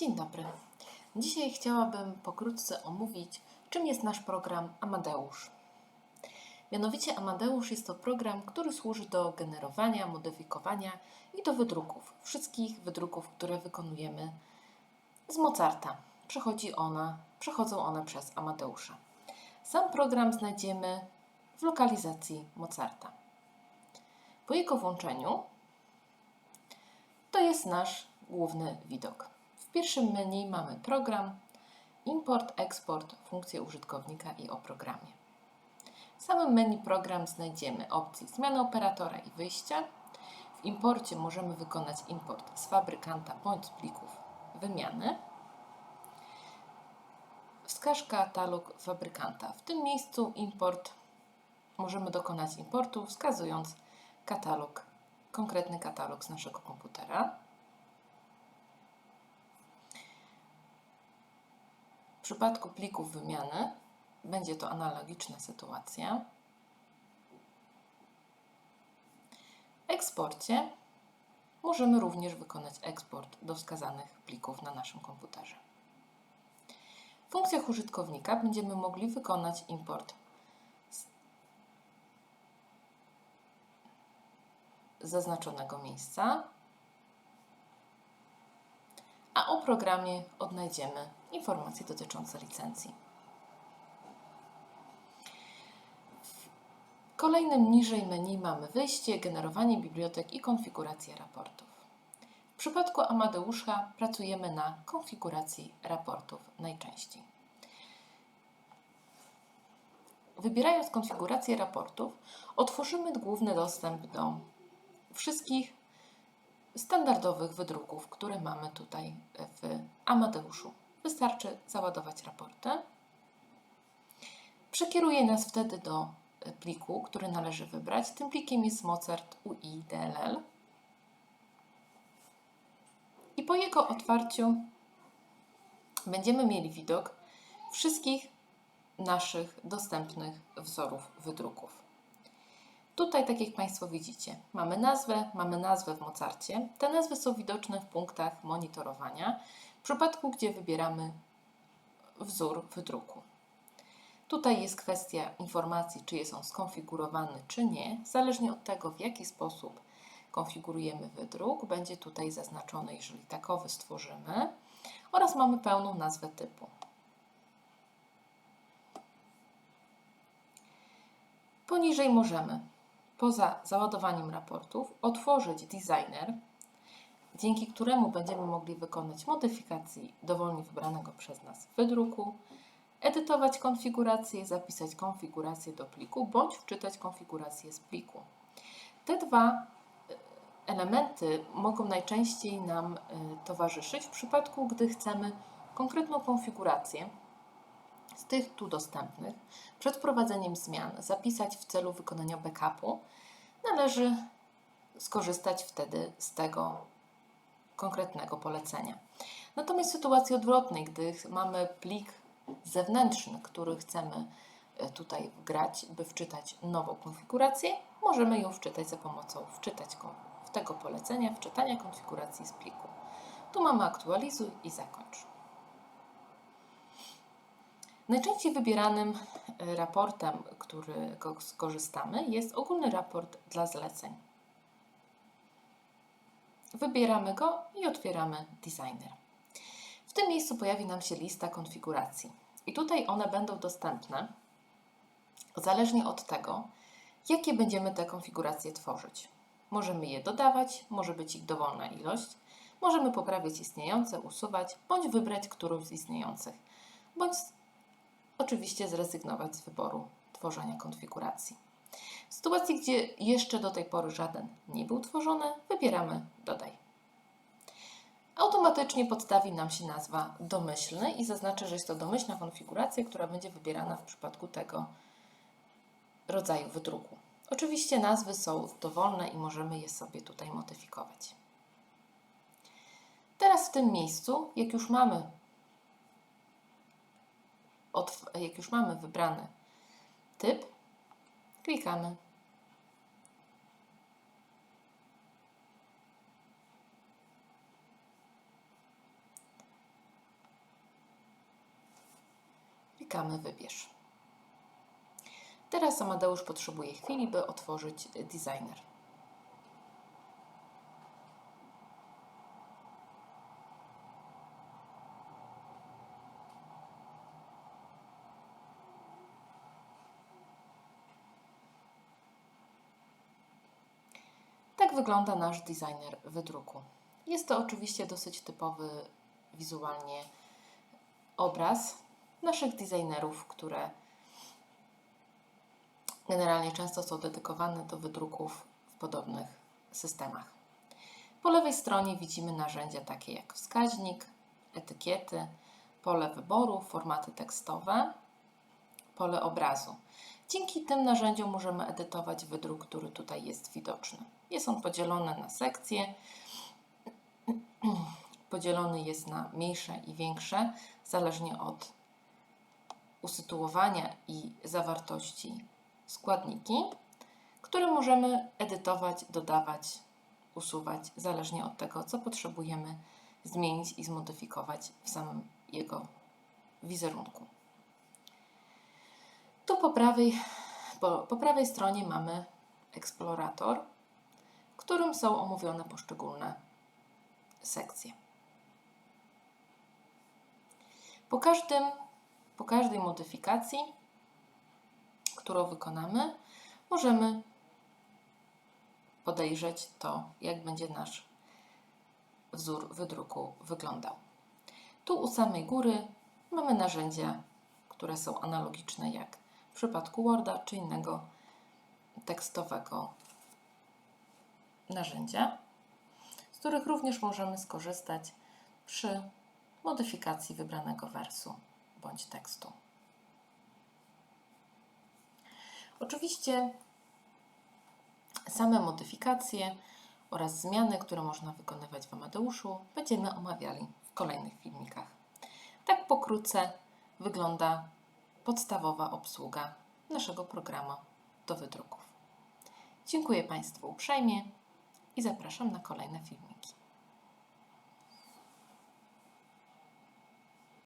Dzień dobry. Dzisiaj chciałabym pokrótce omówić, czym jest nasz program Amadeusz. Mianowicie Amadeusz jest to program, który służy do generowania, modyfikowania i do wydruków. Wszystkich wydruków, które wykonujemy z Mozarta. Przechodzi ona, przechodzą one przez Amadeusza. Sam program znajdziemy w lokalizacji Mozarta. Po jego włączeniu to jest nasz główny widok. W pierwszym menu mamy program, import, eksport, funkcje użytkownika i o programie. W samym menu program znajdziemy opcje zmiany operatora i wyjścia. W imporcie możemy wykonać import z fabrykanta bądź z plików wymiany. Wskaż katalog fabrykanta. W tym miejscu import możemy dokonać importu wskazując katalog, konkretny katalog z naszego komputera. Przypadku plików wymiany będzie to analogiczna sytuacja. W eksporcie możemy również wykonać eksport do wskazanych plików na naszym komputerze. W funkcjach użytkownika będziemy mogli wykonać import z zaznaczonego miejsca, a o programie odnajdziemy informacje dotyczące licencji. W kolejnym niżej menu mamy wyjście, generowanie bibliotek i konfigurację raportów. W przypadku Amadeusza pracujemy na konfiguracji raportów najczęściej. Wybierając konfigurację raportów, otworzymy główny dostęp do wszystkich standardowych wydruków, które mamy tutaj w Amadeuszu. Wystarczy załadować raporty. Przekieruje nas wtedy do pliku, który należy wybrać. Tym plikiem jest Mozart UI DLL. I po jego otwarciu będziemy mieli widok wszystkich naszych dostępnych wzorów wydruków. Tutaj, tak jak Państwo widzicie, mamy nazwę, mamy nazwę w Mozarcie. Te nazwy są widoczne w punktach monitorowania, w przypadku gdzie wybieramy wzór wydruku. Tutaj jest kwestia informacji, czy jest on skonfigurowany, czy nie. Zależnie od tego, w jaki sposób konfigurujemy wydruk, będzie tutaj zaznaczony, jeżeli takowy stworzymy, oraz mamy pełną nazwę typu. Poniżej możemy, poza załadowaniem raportów, otworzyć designer, dzięki któremu będziemy mogli wykonać modyfikacje dowolnie wybranego przez nas wydruku, edytować konfigurację, zapisać konfigurację do pliku bądź wczytać konfigurację z pliku. Te dwa e, elementy mogą najczęściej nam e, towarzyszyć w przypadku, gdy chcemy konkretną konfigurację z tych tu dostępnych przed wprowadzeniem zmian zapisać w celu wykonania backupu, należy skorzystać wtedy z tego konkretnego polecenia. Natomiast w sytuacji odwrotnej, gdy mamy plik zewnętrzny, który chcemy e, tutaj wgrać, by wczytać nową konfigurację, możemy ją wczytać za pomocą wczytać tego polecenia, wczytania konfiguracji z pliku. Tu mamy aktualizuj i zakończ. Najczęściej wybieranym e, raportem, którego skorzystamy, jest ogólny raport dla zleceń. Wybieramy go i otwieramy Designer. W tym miejscu pojawi nam się lista konfiguracji. I tutaj one będą dostępne zależnie od tego, jakie będziemy te konfiguracje tworzyć. Możemy je dodawać, może być ich dowolna ilość, możemy poprawiać istniejące, usuwać, bądź wybrać którąś z istniejących, bądź oczywiście zrezygnować z wyboru tworzenia konfiguracji. W sytuacji, gdzie jeszcze do tej pory żaden nie był tworzony, wybieramy Dodaj. Automatycznie podstawi nam się nazwa domyślny i zaznaczy, że jest to domyślna konfiguracja, która będzie wybierana w przypadku tego rodzaju wydruku. Oczywiście nazwy są dowolne i możemy je sobie tutaj modyfikować. Teraz w tym miejscu, jak już mamy od, jak już mamy wybrany typ, klikamy. Klikamy wybierz. Teraz Amadeusz potrzebuje chwili, by otworzyć designer. Tak wygląda nasz designer wydruku. Jest to oczywiście dosyć typowy wizualnie obraz naszych designerów, które generalnie często są dedykowane do wydruków w podobnych systemach. Po lewej stronie widzimy narzędzia takie jak wskaźnik, etykiety, pole wyboru, formaty tekstowe, pole obrazu. Dzięki tym narzędziom możemy edytować wydruk, który tutaj jest widoczny. Jest on podzielony na sekcje, podzielony jest na mniejsze i większe, zależnie od usytuowania i zawartości składniki, które możemy edytować, dodawać, usuwać, zależnie od tego, co potrzebujemy zmienić i zmodyfikować w samym jego wizerunku. Tu po prawej, po, po prawej stronie mamy eksplorator, w którym są omówione poszczególne sekcje. Po, każdym, po każdej modyfikacji, którą wykonamy, możemy podejrzeć to, jak będzie nasz wzór wydruku wyglądał. Tu u samej góry mamy narzędzia, które są analogiczne jak przypadku Worda czy innego tekstowego narzędzia, z których również możemy skorzystać przy modyfikacji wybranego wersu bądź tekstu. Oczywiście same modyfikacje oraz zmiany, które można wykonywać w Amadeuszu, będziemy omawiali w kolejnych filmikach. Tak pokrótce wygląda podstawowa obsługa naszego programu do wydruków. Dziękuję Państwu uprzejmie i zapraszam na kolejne filmiki.